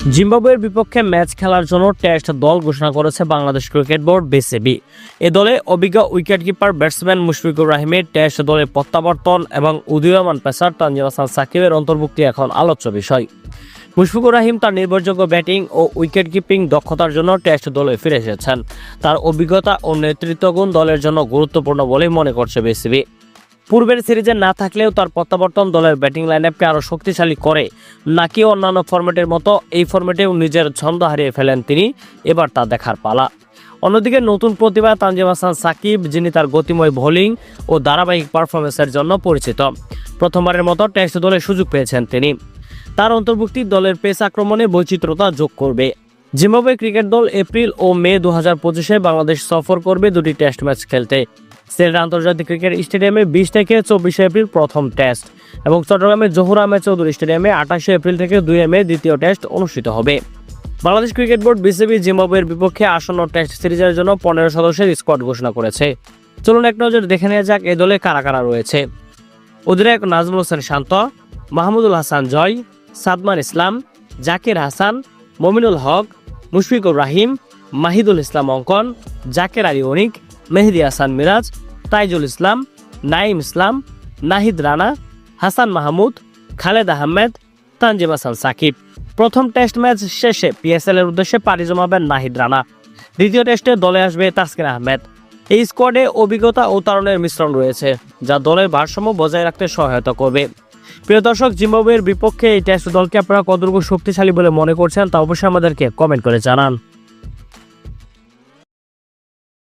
জিম্বাবুয়ের বিপক্ষে ম্যাচ খেলার জন্য টেস্ট দল ঘোষণা করেছে বাংলাদেশ ক্রিকেট বোর্ড বিসিবি। এ দলে অভিজ্ঞ উইকেটকিপার ব্যাটসম্যান মুশফিকুর রাহিমের টেস্ট দলে প্রত্যাবর্তন এবং উদীয়মান পেসার তানজিম হাসান সাকিবের অন্তর্ভুক্তি এখন আলোচ্য বিষয়। মুশফিকুর রাহিম তার নির্ভরযোগ্য ব্যাটিং ও উইকেট কিপিং দক্ষতার জন্য টেস্ট দলে ফিরে এসেছেন। তার অভিজ্ঞতা ও নেতৃত্বগুণ দলের জন্য গুরুত্বপূর্ণ বলে মনে করছে বিসিবি। পূর্বের সিরিজে না থাকলেও তার প্রত্যাবর্তন দলের ব্যাটিং লাইনআপকে আরও শক্তিশালী করে, নাকি অন্যান্য ফরম্যাটের মতো এই ফরম্যাটেও নিজের ছন্দ হারিয়ে ফেলেন তিনি, এবার তা দেখার পালা। অন্যদিকে নতুন প্রতিভা তানজিম হাসান সাকিব, যিনি তার গতিময় বোলিং ও ধারাবাহিক পারফরমেন্সের জন্য পরিচিত। প্রথমবারের মতো টেস্ট দলে সুযোগ পেয়েছেন তিনি। তার অন্তর্ভুক্তি দলের পেস আক্রমণে বৈচিত্র্যতা যোগ করবে। জিম্বাবুয়ে ক্রিকেট দল এপ্রিল ও মে দু হাজার বাংলাদেশ সফর করবে দুটি টেস্ট ম্যাচ খেলতে। সিলেট আন্তর্জাতিক ক্রিকেট স্টেডিয়ামে বিশ থেকে চব্বিশে এপ্রিল প্রথম টেস্ট এবং চট্টগ্রামের জহুর আহমেদ চৌধুরী স্টেডিয়ামে আঠাশে এপ্রিল থেকে দুই মে দ্বিতীয় টেস্ট অনুষ্ঠিত হবে। বাংলাদেশ ক্রিকেট বোর্ড বিসিবি জিম্বাবুয়ের বিপক্ষে আসন্ন টেস্ট সিরিজের জন্য পনেরো সদস্যের স্কোয়াড ঘোষণা করেছে। চলুন এক নজর দেখে নেওয়া যাক এই দলে কারা কারা রয়েছে। অধিনায়ক নাজমুল হোসেন শান্ত, মাহমুদুল হাসান জয়, সাদমান ইসলাম, জাকির হাসান, মমিনুল হক, মুশফিকুর রাহিম, মাহিদুল ইসলাম অঙ্কন, জাকের আলী অনিক মেহেদি হাসান মিরাজ, তাইজুল ইসলাম নাইম ইসলাম, নাহিদ রানা, হাসান মাহমুদ, খালেদ আহমেদ, তানজিম হাসান সাকিব। প্রথম টেস্ট ম্যাচ শেষে পিএসএল এর উদ্দেশ্যে পাড়ি জমাবেন নাহিদ রানা। দ্বিতীয় টেস্টে দলে আসবে তাসকিন আহমেদ। এই স্কোয়াডে অভিজ্ঞতা ও তারণের মিশ্রণ রয়েছে, যা দলের ভারসাম্য বজায় রাখতে সহায়তা করবে। প্রিয় দর্শক, জিম্বাবুয়ের বিপক্ষে এই টেস্ট দলকে আপনারা কতটুকু শক্তিশালী বলে মনে করছেন তা অবশ্যই আমাদেরকে কমেন্ট করে জানান।